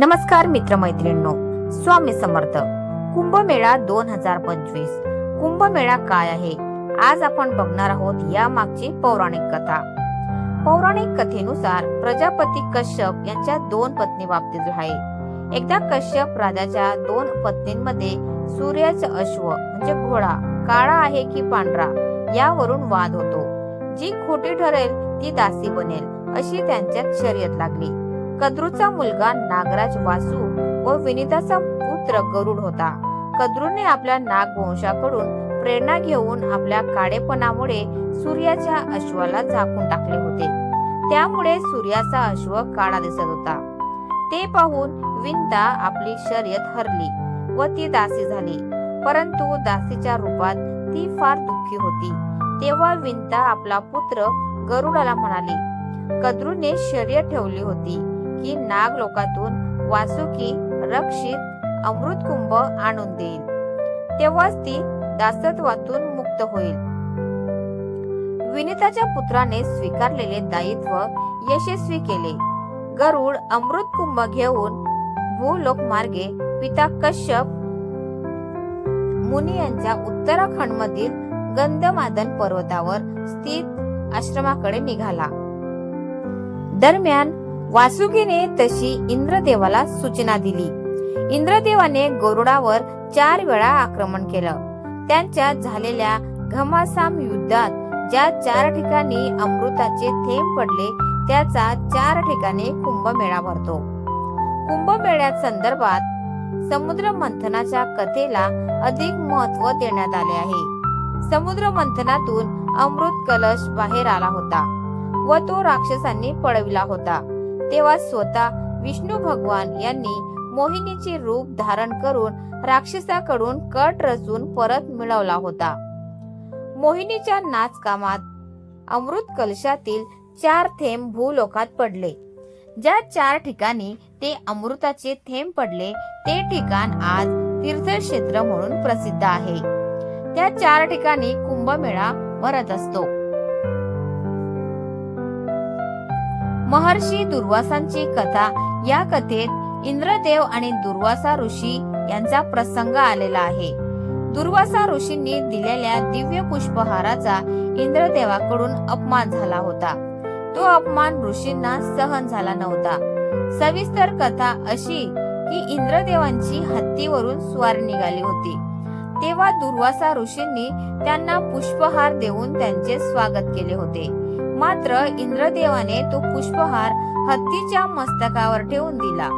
नमस्कार मित्रमैत्रिणींनो स्वामी समर्थ. कुंभमेळा दोन हजार पंचवीस. कुंभमेळा काय आहे? आज आपण बघणार आहोत या मागची पौराणिक कथा. पौराणिक कथेनुसार प्रजापती कश्यप यांच्या दोन पत्नी बाबतीत आहे. एकदा कश्यप राजाच्या दोन पत्नींमध्ये सूर्याचे अश्व म्हणजे घोडा काळा आहे की पांढरा यावरून वाद होतो. जी खोटी ठरेल ती दासी बनेल अशी त्यांच्यात शर्यत लागली. कद्रूचा मुलगा नागराज वासू व विनिताचा पुत्र गरुड होता. कद्रूने आपल्या नागवंशाकडून प्रेरणा घेऊन आपल्या काळेपणामुळे सूर्याच्या अश्वाला झाकून टाकले होते. त्यामुळे सूर्याचा अश्व काळा दिसत होता. ते पाहून विंता आपली शर्यत हरली व ती दासी झाली. परंतु दासीच्या रूपात ती फार दुःखी होती. तेव्हा विंता आपला पुत्र गरुडाला म्हणाली कद्रूने शर्यत ठेवली होती. की नाग लोकातून वासुकी रक्षित अमृत कुंभ आणून देईल. तेव्हाच ती दासत्वातून मुक्त होईल. विनिताच्या पुत्राने स्वीकारलेले दायित्व यशस्वी केले. गरुड अमृत कुंभ घेऊन भूलोक मार्गे पिता कश्यप मुनी यांच्या उत्तराखंड मधील गंधमादन पर्वतावर स्थित आश्रमाकडे निघाला. दरम्यान वासुकीने तशी इंद्रदेवाला सूचना दिली. इंद्रदेवाने गरुडावर चार वेळा आक्रमण केलं. त्यांच्या झालेल्या घमासाम युद्धात ज्या चार ठिकाणी अमृताचे थेंब पडले त्याचा चार ठिकाणी कुंभमेळा भरतो. कुंभमेळ्या संदर्भात समुद्र मंथनाच्या कथेला अधिक महत्त्व देण्यात आले आहे. समुद्र मंथनातून अमृत कलश बाहेर आला होता व तो राक्षसांनी पळविला होता. तेव्हा स्वतः विष्णू भगवान यांनी मोहिनीचे रूप धारण करून राक्षसाकडून कट रचून परत मिळवला होता. मोहिनीच्या नाचकामात अमृत कलशातील चार थेंब भूलोकात पडले. ज्या चार ठिकाणी ते अमृताचे थेंब पडले ते ठिकाण आज तीर्थक्षेत्र म्हणून प्रसिद्ध आहे. त्या चार ठिकाणी कुंभमेळा भरत असतो. महर्षी दुर्वासांची कथा. या कथेत इंद्रदेव आणि दुर्वासा ऋषी यांचा प्रसंग आलेला आहे. दुर्वासा ऋषींनी दिलेल्या दिव्य पुष्पहाराचा इंद्रदेवाकडून अपमान झाला होता. तो अपमान ऋषींना सहन झाला नव्हता. सविस्तर कथा अशी की इंद्रदेवांची हत्तीवरून स्वार निघाली होती. तेव्हा दुर्वासा ऋषींनी त्यांना पुष्पहार देऊन त्यांचे स्वागत केले होते. मात्र इंद्रदेवाने तो पुष्पहार हत्तीच्या मस्तकावर ठेवून दिला.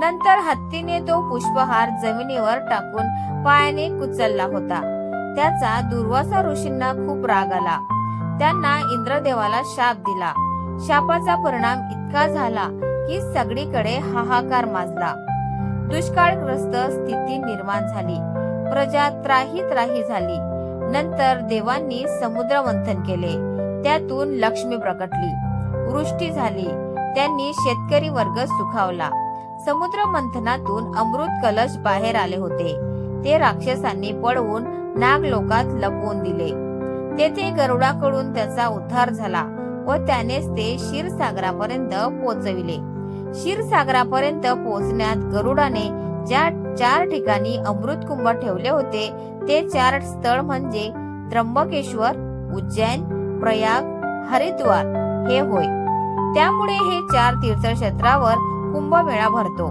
नंतर हत्तीने तो पुष्पहार जमिनीवर टाकून पायाने कुचलला होता. त्याचा दुर्वासा ऋषींना खूप राग आला. त्यांना इंद्रदेवाला शाप दिला. शापाचा परिणाम इतका झाला की सगळीकडे हाहाकार माजला. दुष्काळग्रस्त स्थिती निर्माण झाली. प्रजा त्राही त्राही झाली. नंतर देवांनी समुद्र मंथन केले. त्यातून लक्ष्मी प्रकटली. वृष्टी झाली. त्यांनी शेतकरी वर्ग सुखावला. समुद्र मंथनातून अमृत कलश बाहेर आले होते. ते राक्षसांनी पळवून नाग लोकात लपवून दिले. तेथे गरुडाकडून त्याचा उद्धार झाला व त्यानेच ते क्षीरसागरापर्यंत पोहोचविले क्षीरसागरापर्यंत पोहोचण्यात गरुडाने ज्या चार ठिकाणी अमृत कुंभ ठेवले होते ते चार स्थळ म्हणजे त्र्यंबकेश्वर उज्जैन प्रयाग हरिद्वार हे होय. त्यामुळे हे चार तीर्थक्षेत्रावर कुंभमेळा भरतो.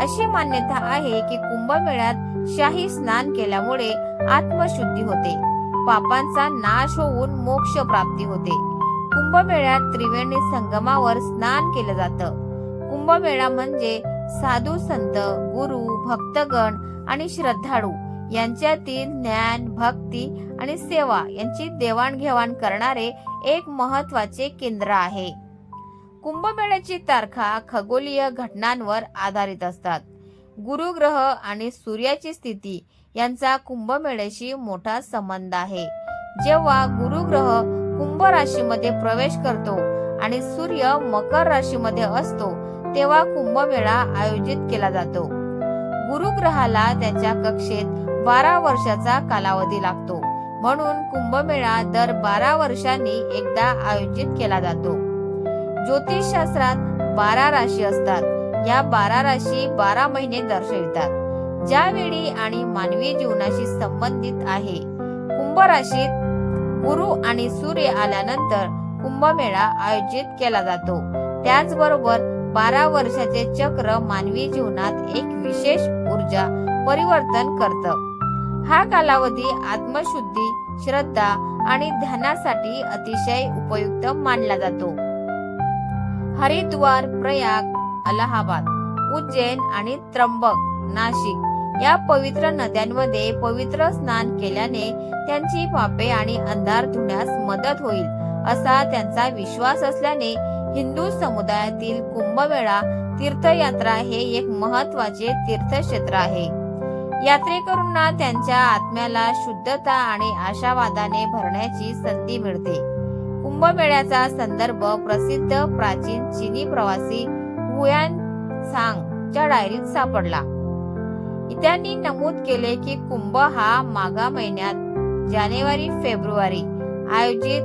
अशी मान्यता आहे की कुंभमेळ्यात शाही स्नान केल्यामुळे आत्मशुद्धी होते. पापांचा नाश होऊन मोक्ष प्राप्ती होते. कुंभमेळ्यात त्रिवेणी संगमावर स्नान केलं जातं. कुंभमेळा म्हणजे साधू संत गुरु भक्तगण आणि श्रद्धाळू यांच्यातील ज्ञान भक्ती आणि सेवा यांची देवाणघेवाण करणारे एक महत्त्वाचे केंद्र आहे. कुंभमेळ्याची तारखा खगोलीय घटनांवर आधारित असतात. गुरुग्रह आणि सूर्याची स्थिती यांचा कुंभमेळ्याशी मोठा संबंध आहे. जेव्हा गुरुग्रह कुंभ राशीमध्ये प्रवेश करतो आणि सूर्य मकर राशीमध्ये असतो तेव्हा कुंभमेळा आयोजित केला जातो. गुरुग्रहाला त्याच्या कक्षेत बारा वर्षाचा कालावधी लागतो. म्हणून कुंभमेळा दर बारा वर्षांनी एकदा आयोजित केला जातो. ज्योतिषशास्त्रात बारा राशी असतात. या बारा राशी बारा महिने दर्शवितात. ज्यावेळी आणि मानवी जीवनाशी संबंधित आहे. कुंभ राशीत गुरु आणि सूर्य आल्यानंतर कुंभमेळा आयोजित केला जातो. त्याचबरोबर बारा वर्षाचे चक्र मानवी जीवनात एक विशेष ऊर्जा परिवर्तन करतं. हा कालावधी आत्मशुद्धी श्रद्धा आणि ध्यानासाठी अतिशय उपयुक्त मानला जातो. हरिद्वार प्रयाग अलाहाबाद उज्जैन आणि त्र्यंबक नाशिक या पवित्र नद्यांमध्ये पवित्र स्नान केल्याने त्यांची पापे आणि अंधार धुण्यास मदत होईल असा त्यांचा विश्वास असल्याने हिंदू समुदायातील कुंभमेळा तीर्थयात्रा हे एक महत्त्वाचे तीर्थक्षेत्र आहे. यात्रेकरूंना त्यांच्या आत्म्याला शुद्धता आणि आशावादाने भरण्याची संधी मिळते. कुंभमेळ्याचा संदर्भ प्रसिद्ध प्राचीन चिनी प्रवासी हुयान सांगच्या डायरीत सापडला. त्यांनी नमूद केले की कुंभ हा मागा महिन्यात जानेवारी फेब्रुवारी आयोजित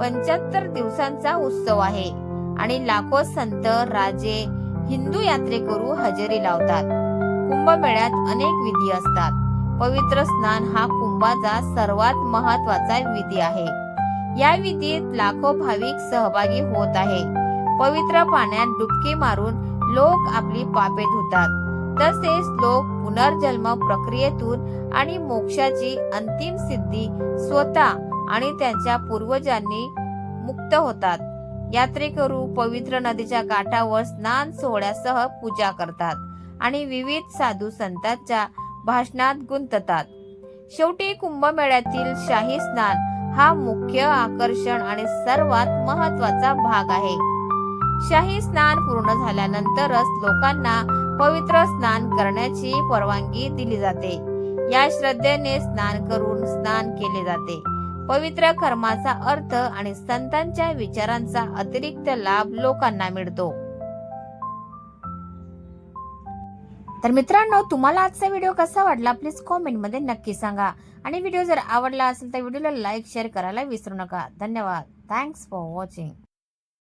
पंच्याहत्तर दिवसांचा उत्सव आहे आणि लाखो संत राजे हिंदू यात्रेकरू हजेरी लावतात. कुंभमेळ्यात अनेक विधी असतात. पवित्र स्नान हा कुंभाचा सर्वात महत्त्वाचा विधी आहे. या विधीत लाखो भाविक सहभागी होत आहे. पवित्र पाण्यात डुबकी मारून लोक आपली पापे धुतात. तसेच लोक पुनर्जन्म प्रक्रियेतून आणि मोक्षाची अंतिम सिद्धी स्वतः आणि त्यांच्या पूर्वजांनी मुक्त होतात. यात्रेकरू पवित्र नदीच्या काठावर स्नान सोहळ्यासह पूजा करतात. आणि विविध साधू संतांच्या भाषणात गुंततात. शेवटी कुंभमेळ्यातील शाही स्नान हा मुख्य आकर्षण आणि सर्वात महत्त्वाचा भाग आहे. शाही स्नान पूर्ण झाल्यानंतरच लोकांना पवित्र स्नान करण्याची परवानगी दिली जाते. या श्रद्धेने स्नान करून स्नान केले जाते. पवित्र कर्माचा अर्थ आणि संतांच्या विचारांचा अतिरिक्त लाभ लोकांना मिळतो. तर मित्रांनो तुम्हाला आजचा व्हिडिओ कसा वाटला प्लीज कॉमेंटमध्ये नक्की सांगा. आणि व्हिडिओ जर आवडला असेल तर व्हिडिओला लाईक शेअर करायला विसरू नका. धन्यवाद. Thanks for watching